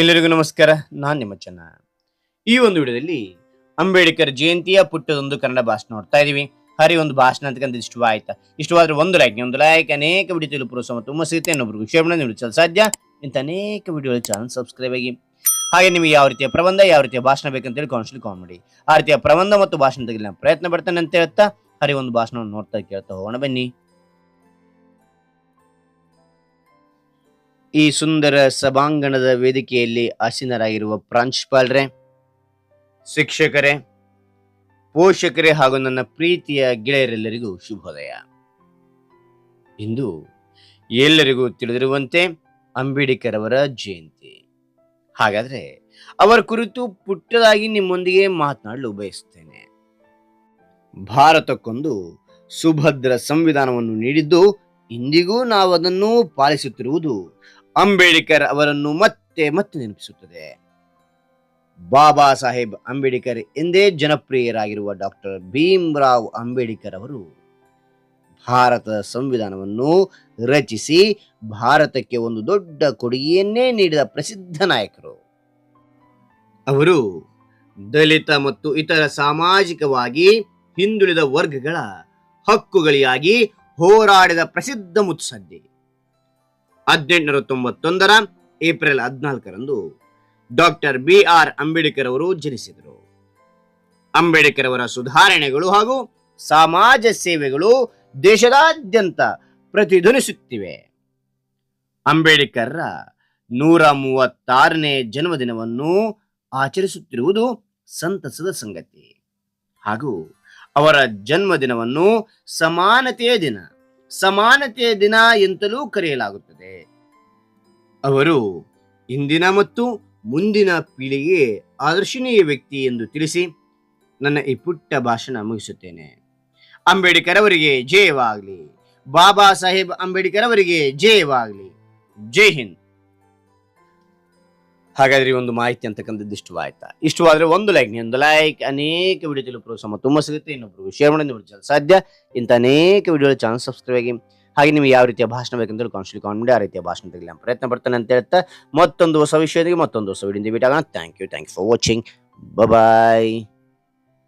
ಎಲ್ಲರಿಗೂ ನಮಸ್ಕಾರ, ನಾನು ನಿಮ್ಮ ಚೆನ್ನ. ಈ ಒಂದು ವಿಡಿಯೋದಲ್ಲಿ ಅಂಬೇಡ್ಕರ್ ಜಯಂತಿಯ ಪುಟ್ಟದೊಂದು ಕನ್ನಡ ಭಾಷಣ ನೋಡ್ತಾ ಇದೀವಿ. ಹರಿ ಒಂದು ಭಾಷಣ ಅಂತಕ್ಕಂಥ ಇಷ್ಟವಾಯ್ತಾ ಇಷ್ಟವಾದ್ರೆ ಒಂದು ಲೈಕ್ ಒಂದು ಲೈಕ್ ಅನೇಕ ವಿಡಿಯೋ ತಿಳಿಪುರ ಸಮ ತುಂಬ ಸಿಗುತ್ತೆ ಇನ್ನೊಬ್ರಿಗೆ ಶೇರ್ ಮಾಡಿ ಸಾಧ್ಯ? ಇಂಥ ಅನೇಕ ವಿಡಿಯೋ ಚಾನಲ್ ಸಬ್ಸ್ಕ್ರೈಬ್ ಆಗಿ. ಹಾಗೆ ನಿಮಗೆ ಯಾವ ರೀತಿಯ ಪ್ರಬಂಧ, ಯಾವ ರೀತಿಯ ಭಾಷಣ ಬೇಕಂತೇಳಿ ಹೇಳಿ ಕಾಲ್ ಮಾಡಿ. ಆ ರೀತಿಯ ಪ್ರಬಂಧ ಮತ್ತು ಭಾಷಣ ತೆಗೆಲ್ಲ ಪ್ರಯತ್ನ ಪಡ್ತಾನೆ ಅಂತ ಹೇಳ್ತಾ ಹರಿ ಒಂದು ಭಾಷಣವನ್ನು ನೋಡ್ತಾ ಕೇಳ್ತಾ ಹೋಗೋಣ ಬನ್ನಿ. ಈ ಸುಂದರ ಸಭಾಂಗಣದ ವೇದಿಕೆಯಲ್ಲಿ ಆಸೀನರಾಗಿರುವ ಪ್ರಾಂಶುಪಾಲರೇ, ಶಿಕ್ಷಕರೇ, ಪೋಷಕರೇ ಹಾಗೂ ನನ್ನ ಪ್ರೀತಿಯ ಗೆಳೆಯರೆಲ್ಲರಿಗೂ ಶುಭೋದಯ. ಇಂದು ಎಲ್ಲರಿಗೂ ತಿಳಿದಿರುವಂತೆ ಅಂಬೇಡ್ಕರ್ ಅವರ ಜಯಂತಿ. ಹಾಗಾದ್ರೆ ಅವರ ಕುರಿತು ಪುಟ್ಟದಾಗಿ ನಿಮ್ಮೊಂದಿಗೆ ಮಾತನಾಡಲು ಬಯಸುತ್ತೇನೆ. ಭಾರತಕ್ಕೊಂದು ಸುಭದ್ರ ಸಂವಿಧಾನವನ್ನು ನೀಡಿದ್ದು ಇಂದಿಗೂ ನಾವು ಅದನ್ನು ಪಾಲಿಸುತ್ತಿರುವುದು ಅಂಬೇಡ್ಕರ್ ಅವರನ್ನು ಮತ್ತೆ ಮತ್ತೆ ನೆನಪಿಸುತ್ತದೆ. ಬಾಬಾ ಸಾಹೇಬ್ ಅಂಬೇಡ್ಕರ್ ಎಂದೇ ಜನಪ್ರಿಯರಾಗಿರುವ ಡಾಕ್ಟರ್ ಭೀಮ್ರಾವ್ ಅಂಬೇಡ್ಕರ್ ಅವರು ಭಾರತದ ಸಂವಿಧಾನವನ್ನು ರಚಿಸಿ ಭಾರತಕ್ಕೆ ಒಂದು ದೊಡ್ಡ ಕೊಡುಗೆಯನ್ನೇ ನೀಡಿದ ಪ್ರಸಿದ್ಧ ನಾಯಕರು. ಅವರು ದಲಿತ ಮತ್ತು ಇತರ ಸಾಮಾಜಿಕವಾಗಿ ಹಿಂದುಳಿದ ವರ್ಗಗಳ ಹಕ್ಕುಗಳಿಗಾಗಿ ಹೋರಾಡಿದ ಪ್ರಸಿದ್ಧ ಮುತ್ಸದ್ದಿ. ಹದಿನೆಂಟುನೂರ ತೊಂಬತ್ತೊಂದರ ಏಪ್ರಿಲ್ ಹದಿನಾಲ್ಕರಂದು ಡಾಕ್ಟರ್ ಬಿ ಆರ್ ಅಂಬೇಡ್ಕರ್ ಅವರು ಜನಿಸಿದರು. ಅಂಬೇಡ್ಕರ್ ಅವರ ಸುಧಾರಣೆಗಳು ಹಾಗೂ ಸಮಾಜ ಸೇವೆಗಳು ದೇಶದಾದ್ಯಂತ ಪ್ರತಿಧ್ವನಿಸುತ್ತಿವೆ. ಅಂಬೇಡ್ಕರ್ರ ನೂರ ಮೂವತ್ತಾರನೇ ಜನ್ಮದಿನವನ್ನು ಆಚರಿಸುತ್ತಿರುವುದು ಸಂತಸದ ಸಂಗತಿ. ಹಾಗೂ ಅವರ ಜನ್ಮದಿನವನ್ನು ಸಮಾನತೆಯ ದಿನ ಸಮಾನತೆಯ ದಿನ ಎಂತಲೂ ಕರೆಯಲಾಗುತ್ತದೆ. ಅವರು ಇಂದಿನ ಮತ್ತು ಮುಂದಿನ ಪೀಳಿಗೆ ಆದರ್ಶನೀಯ ವ್ಯಕ್ತಿ ಎಂದು ತಿಳಿಸಿ ನನ್ನ ಈ ಪುಟ್ಟ ಭಾಷಣ ಮುಗಿಸುತ್ತೇನೆ. ಅಂಬೇಡ್ಕರ್ ಅವರಿಗೆ ಜಯವಾಗಲಿ. ಬಾಬಾ ಸಾಹೇಬ್ ಅಂಬೇಡ್ಕರ್ ಅವರಿಗೆ ಜಯವಾಗಲಿ. ಜೈ ಹಿಂದ್. ಹಾಗಾದ್ರೆ ಈ ಒಂದು ಮಾಹಿತಿ ಅಂತಕ್ಕಂಥದ್ದು ಇಷ್ಟವಾಯ್ತಾ? ಇಷ್ಟವಾದ್ರೆ ಒಂದು ಲೈಕ್ ಒಂದು ಲೈಕ್ ಅನೇಕ ವಿಡಿಯೋ ಪ್ರೋತ್ಸಾಹ ಸಮ ತುಂಬ ಸಿಗುತ್ತೆ. ಇನ್ನೊಬ್ರು ಶೇರ್ ಮಾಡಿ ಸಾಧ್ಯ. ಇಂಥ ಅನೇಕ ವಿಡಿಯೋ ಚಾನಲ್ ಸಬ್ಸ್ಕ್ರೈಬ್ ಆಗಿ, ಹಾಗೆ ನಿಮಗೆ ಯಾವ ರೀತಿಯ ಭಾಷಣ ಬೇಕಂದ್ರೆ ಕೌನ್ಸಿಲ್ ಕಾನ್ಮಿಡಿ ಮಾಡಿ, ಆ ರೀತಿಯ ಭಾಷಣ ತೆಗೆಲ್ಲ ಪ್ರಯತ್ನ ಪಡ್ತಾನೆ ಅಂತ ಹೇಳ್ತಾ, ಮತ್ತೊಂದು ಹೊಸ ವಿಷಯದಲ್ಲಿ ಮತ್ತೊಂದು ಹೊಸ ವಿಡಿಯೋ ಬಿಟ್ಟಾಗ thank you thank you for watching bye